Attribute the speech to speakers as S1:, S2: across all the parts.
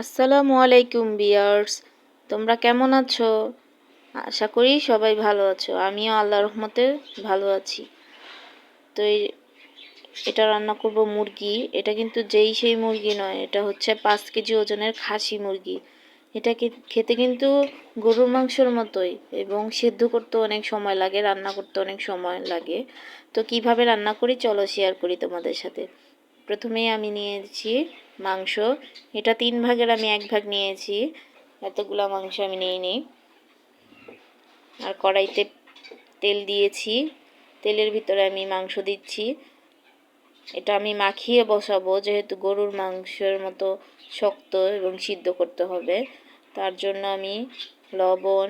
S1: আসসালামু আলাইকুম, বিয়ার্স। তোমরা কেমন আছো? আশা করি সবাই ভালো আছো। আমিও আল্লাহ রহমতে ভালো আছি। তো এটা রান্না করব মুরগি। এটা কিন্তু যেই সেই মুরগি নয়, এটা হচ্ছে পাঁচ কেজি ওজনের খাসি মুরগি। এটা খেতে কিন্তু গরুর মাংসর মতোই এবং সেদ্ধ করতে অনেক সময় লাগে, রান্না করতে অনেক সময় লাগে। তো কীভাবে রান্না করি, চলো শেয়ার করি তোমাদের সাথে। প্রথমেই আমি নিয়েছি মাংস। এটা তিন ভাগের আমি এক ভাগ নিয়েছি। এতগুলো মাংস আমি নিয়ে নিই আর কড়াইতে তেল দিয়েছি। তেলের ভিতরে আমি মাংস দিচ্ছি। এটা আমি মাখিয়ে বসাবো, যেহেতু গরুর মাংসের মতো শক্ত এবং সিদ্ধ করতে হবে। তার জন্য আমি লবণ,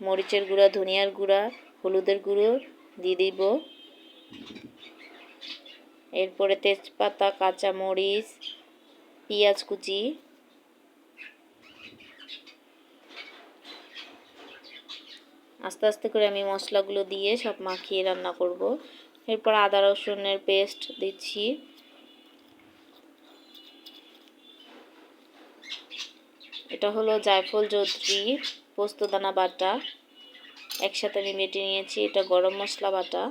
S1: মরিচের গুঁড়া, ধনিয়ার গুঁড়া, হলুদের গুঁড়ো দিয়ে দিব। এরপরে তেজপাতা কাঁচা মরিচ পেঁয়াজ কুচি। আস্তে আস্তে করে আমি মশলাগুলো দিয়ে সব মাখিয়ে রান্না করব। এরপর আদা রসুনের পেস্ট দিচ্ছি। এটা হলো জায়ফল চৌধুরী পোস্তদানা বাটা। একসাথে আমি বেটে নিয়েছি। এটা গরম মশলা বাটা।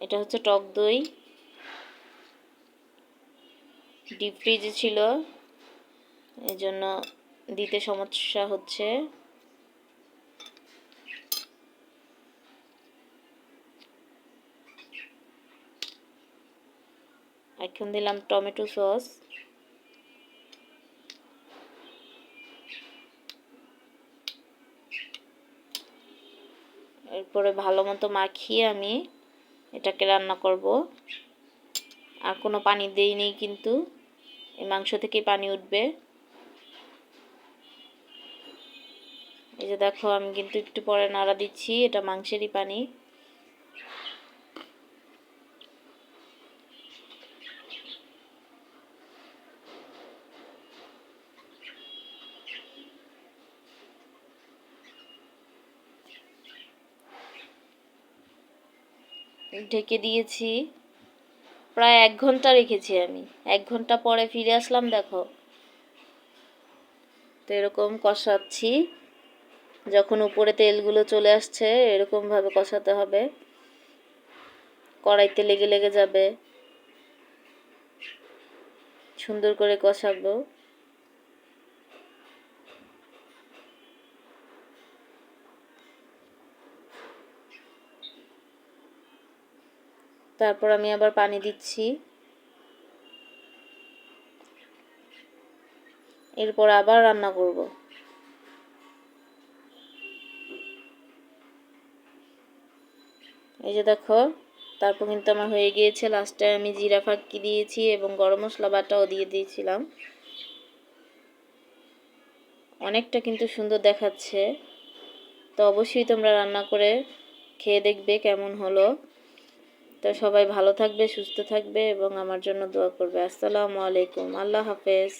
S1: এটা হচ্ছে টক দই। ডিপ ফ্রিজে ছিল। এই জন্য দিতে সমস্যা হচ্ছে। এখন দিলাম টমেটো সস। এরপরে ভালো মতো মাখিয়ে আমি এটাকে রান্না করব। আর কোনো পানি দেই নেই কিন্তু। এই মাংস থেকে পানি উঠবে। এই যে দেখো, আমি কিন্তু একটু পরে নাড়া দিচ্ছি, এটা মাংসেরই পানি। ঢেকে দিয়েছি। প্রায় এক ঘণ্টা রেখেছি আমি। এক ঘণ্টা পরে ফিরে আসলাম, দেখো। তো এরকম কষাচ্ছি। যখন উপরে তেলগুলো চলে আসছে, এরকমভাবে কষাতে হবে। কড়াইতে লেগে লেগে যাবে। সুন্দর করে কষাবো। তারপর আমি আবার পানি দিচ্ছি। এরপর আবার রান্না করব। এই যে দেখো, তারপর কিন্তু আমার হয়ে গিয়েছে লাস্টে আমি জিরা ফাঁকি দিয়েছি এবং গরম মশলা বাটাও দিয়ে দিয়েছিলাম। অনেকটা কিন্তু সুন্দর দেখাচ্ছে। তো অবশ্যই তোমরা রান্না করে খেয়ে দেখবে কেমন হলো। তো সবাই ভালো থাকবে, সুস্থ থাকবে এবং আমার জন্য দোয়া করবে। আসসালামু আলাইকুম। আল্লাহ হাফেজ।